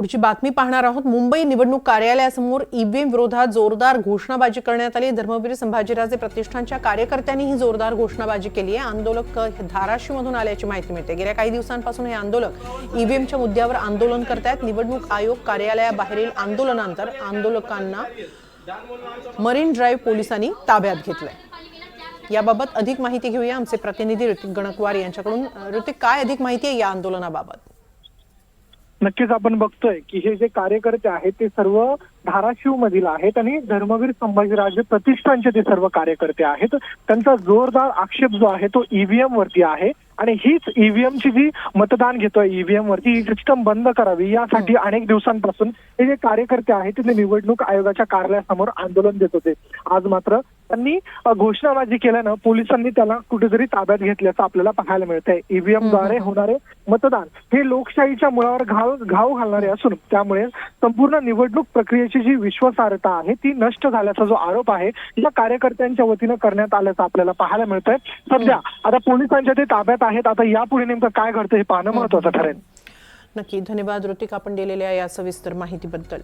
पुढची बातमी पाहणार आहोत. मुंबई निवडणूक कार्यालयासमोर ईव्हीएम विरोधात जोरदार घोषणाबाजी करण्यात आली. धर्मवीर संभाजीराजे प्रतिष्ठानच्या कार्यकर्त्यांनी ही जोरदार घोषणाबाजी केली आहे. आंदोलक धाराशिवमधून आल्याची माहिती मिळते. गेल्या काही दिवसांपासून हे आंदोलक ईव्हीएमच्या मुद्द्यावर आंदोलन करतायत. निवडणूक आयोग कार्यालयाबाहेरील आंदोलनानंतर आंदोलकांना मरीन ड्राईव्ह पोलिसांनी ताब्यात घेतलंय. याबाबत अधिक माहिती घेऊया. आमचे प्रतिनिधी ऋतिक गणकवार यांच्याकडून. ऋतिक काय अधिक माहिती आहे या आंदोलनाबाबत? नक्कीच आपण बघतोय की हे जे कार्यकर्ते आहेत ते सर्व धाराशिव मधील आहेत आणि धर्मवीर संभाजीराजे प्रतिष्ठानचे ते सर्व कार्यकर्ते आहेत. त्यांचा जोरदार आक्षेप जो आहे तो ईव्हीएम वरती आहे आणि हीच ईव्हीएम ची जी मतदान घेतोय ईव्हीएम वरती ही सिस्टम बंद करावी यासाठी अनेक दिवसांपासून हे जे कार्यकर्ते आहेत ते निवडणूक आयोगाच्या कार्यालयासमोर आंदोलन देत होते. आज मात्र त्यांनी घोषणाबाजी केल्यानं पोलिसांनी त्याला कुठेतरी ताब्यात घेतल्याचं आपल्याला पाहायला मिळतंय. ईव्हीएमद्वारे होणारे मतदान हे लोकशाहीच्या मुळावर घाव घाव घालणारे असून त्यामुळे संपूर्ण निवडणूक प्रक्रियेची जी विश्वासार्हता आहे ती नष्ट झाल्याचा जो आरोप आहे या कार्यकर्त्यांच्या वतीनं करण्यात आल्याचं आपल्याला पाहायला मिळतंय. सध्या आता पोलिसांच्या ते ताब्यात आहेत आता यापुढे नेमकं काय घडतं हे पाहणं महत्वाचं ठरेल. नक्की धन्यवाद ऋतिक आपण दिलेल्या या सविस्तर माहितीबद्दल.